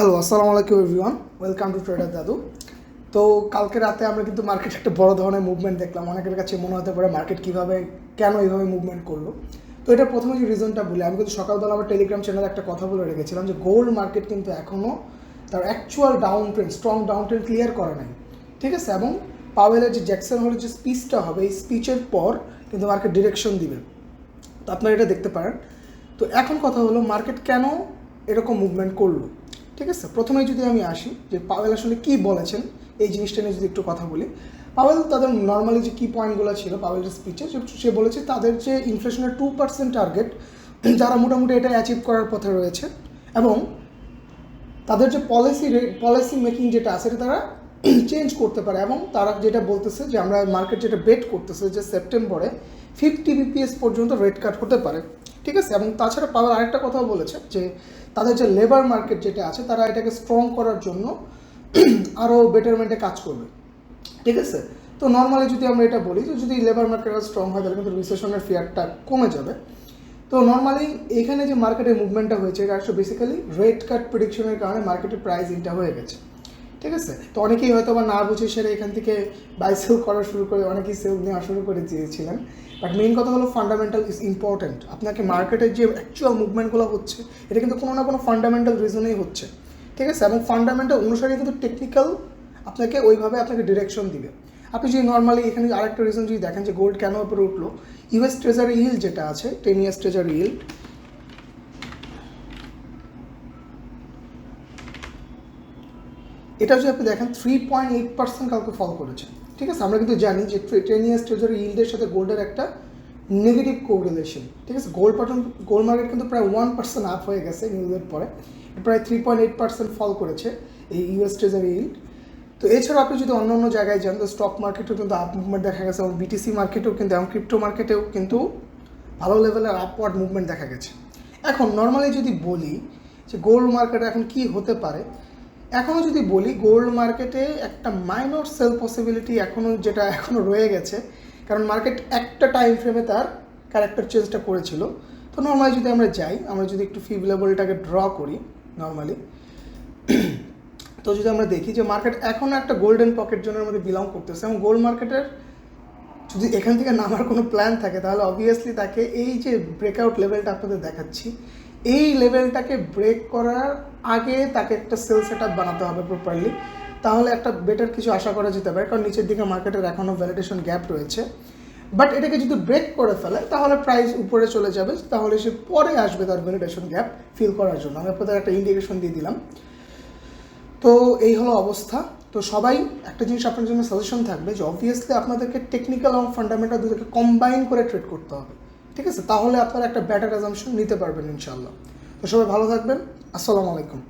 Hello আসসালামু আলাইকুম everyone welcome to tedder দাদু তো কালকে রাতে আমরা কিন্তু মার্কেটে একটা বড় ধরনের মুভমেন্ট দেখলাম। অনেকের কাছে মনে হতে পারে মার্কেট কীভাবে, কেন এইভাবে মুভমেন্ট করল? তো এটা প্রথমে যে রিজনটা বলি, আমি কিন্তু সকালবেলা আমার টেলিগ্রাম চ্যানেলে একটা কথা বলে রেখেছিলাম যে গোল্ড মার্কেট কিন্তু এখনও তার actual down trend strong down trend clear করে নাই। ঠিক আছে? এবং পাওয়েলের যে জ্যাকসন হলের যে স্পিচটা হবে, এই স্পিচের পর কিন্তু মার্কেট ডিরেকশন দিবে। তো আপনারা এটা দেখতে পারেন। তো এখন কথা হলো মার্কেট কেন এরকম মুভমেন্ট করল? ঠিক আছে? প্রথমে যদি আমি আসি যে পাওয়েল আসলে কী বলেছেন, এই জিনিসটা নিয়ে যদি একটু কথা বলি। পাওয়েল তাদের নর্মালি যে কি পয়েন্টগুলো ছিল, পাওয়েলের স্পিচে সে বলেছে তাদের যে ইনফ্লেশনের টু পার্সেন্ট টার্গেট যারা মোটামুটি এটা অ্যাচিভ করার পথে রয়েছে এবং তাদের যে পলিসি পলিসি মেকিং যেটা আছে তারা চেঞ্জ করতে পারে এবং তারা যেটা বলতেছে যে আমরা মার্কেট যেটা বেট করতেছে যে সেপ্টেম্বরে ফিফটি বিপিএস পর্যন্ত রেট কাট হতে পারে। ঠিক আছে? এবং তাছাড়া পাওয়ার আরেকটা কথাও বলেছে যে, তাদের যে লেবার মার্কেট যেটা আছে, তারা এটাকে স্ট্রং করার জন্য আরও বেটারমেন্টে কাজ করবে। ঠিক আছে? তো নর্মালি যদি আমরা এটা বলি, তো যদি লেবার মার্কেট স্ট্রং হয়, তাহলে কিন্তু রিসেশনের ফিয়ারটা কমে যাবে। তো নর্মালি এখানে যে মার্কেটের মুভমেন্টটা হয়েছে, এটা আসলে বেসিক্যালি রেট কাট প্রিডিকশনের কারণে মার্কেটের প্রাইস ইনটা হয়ে গেছে। ঠিক আছে? তো অনেকেই হয়তো বা না বুঝে সেটা এখান থেকে বাই সেল করা শুরু করে অনেকেই সেল নেওয়া শুরু করে দিয়েছিলেন। বাট মেইন কথা হলো ফান্ডামেন্টাল ইজ ইম্পর্ট্যান্ট আপনাকে মার্কেটের যে অ্যাকচুয়াল মুভমেন্টগুলো হচ্ছে, এটা কিন্তু কোনো না কোনো ফান্ডামেন্টাল রিজনেই হচ্ছে। ঠিক আছে? এবং ফান্ডামেন্টাল অনুসারে কিন্তু টেকনিক্যাল আপনাকে ওইভাবে আপনাকে ডিরেকশন দিবে। আপনি যদি নর্মালি এখানে আরেকটা রিজন যদি দেখেন যে গোল্ড কেন উপরে উঠল ইউএস ট্রেজারি ইল যেটা আছে টেন ইয়ার্স ট্রেজারি ইল এটা যদি আপনি দেখেন থ্রি পয়েন্ট এইট পার্সেন্ট কালকে ফল করেছে। ঠিক আছে? আমরা কিন্তু জানি যে টেন ইয়ার্স ট্রেজারি ইল্ডের সাথে গোল্ডের একটা নেগেটিভ কোরিলেশন ঠিক আছে? গোল্ড পার্টন গোল্ড মার্কেট কিন্তু প্রায় ওয়ান পার্সেন্ট আপ হয়ে গেছে নিউজের পরে। প্রায় three point eight percent fall করেছে এই ইউএস ট্রেজারি ইল্ড তো এছাড়া আপনি যদি অন্য অন্য জায়গায় যান তো স্টক মার্কেটেও কিন্তু আপ মুভমেন্ট দেখা গেছে এবং বিটিসি মার্কেটেও কিন্তু এবং ক্রিপ্টো মার্কেটেও কিন্তু ভালো লেভেলের আপওয়ার্ড মুভমেন্ট দেখা গেছে। এখন নর্মালি যদি বলি যে গোল্ড মার্কেটে এখন কি হতে পারে এখনও যদি বলি গোল্ড মার্কেটে একটা মাইনর সেল পসিবিলিটি এখনও যেটা এখনও রয়ে গেছে। কারণ মার্কেট একটা টাইম ফ্রেমে তার ক্যারেক্টার চেঞ্জটা করেছিল। তো নর্মালি যদি আমরা যাই, আমরা যদি একটু ফিভ ড্র করি নর্মালি তো যদি আমরা দেখি যে মার্কেট এখন একটা গোল্ডেন পকেট জোনের মধ্যে বিলং করতেছে এবং গোল্ড মার্কেটের যদি এখান থেকে নামার কোনো প্ল্যান থাকে, তাহলে অবভিয়াসলি তাকে এই যে ব্রেকআউট লেভেলটা আপনাদের দেখাচ্ছি এই লেভেলটাকে ব্রেক করার আগে তাকে একটা সেল সেট আপ বানাতে হবে প্রপারলি তাহলে একটা বেটার কিছু আশা করা যেতে পারে, কারণ নিচের দিকে মার্কেটের এখনও ভ্যালিডেশন গ্যাপ রয়েছে। বাট এটাকে যদি ব্রেক করে ফেলে, তাহলে প্রাইস উপরে চলে যাবে, তাহলে সে পরে আসবে তার ভ্যালিডেশন গ্যাপ ফিল করার জন্য। আমি আপনাদের একটা ইন্ডিকেশন দিয়ে দিলাম। তো এই হলো অবস্থা। তো সবাই একটা জিনিস আপনার জন্য সাজেশন থাকবে যে অবভিয়াসলি আপনাদেরকে টেকনিক্যাল এবং ফান্ডামেন্টাল দুটোকে কম্বাইন করে ট্রেড করতে হবে। ঠিক আছে? তাহলে আপনারা একটা ব্যাটার অ্যাজামশন নিতে পারবেন ইনশাল্লাহ তো সবাই ভালো থাকবেন। আসসালামু আলাইকুম।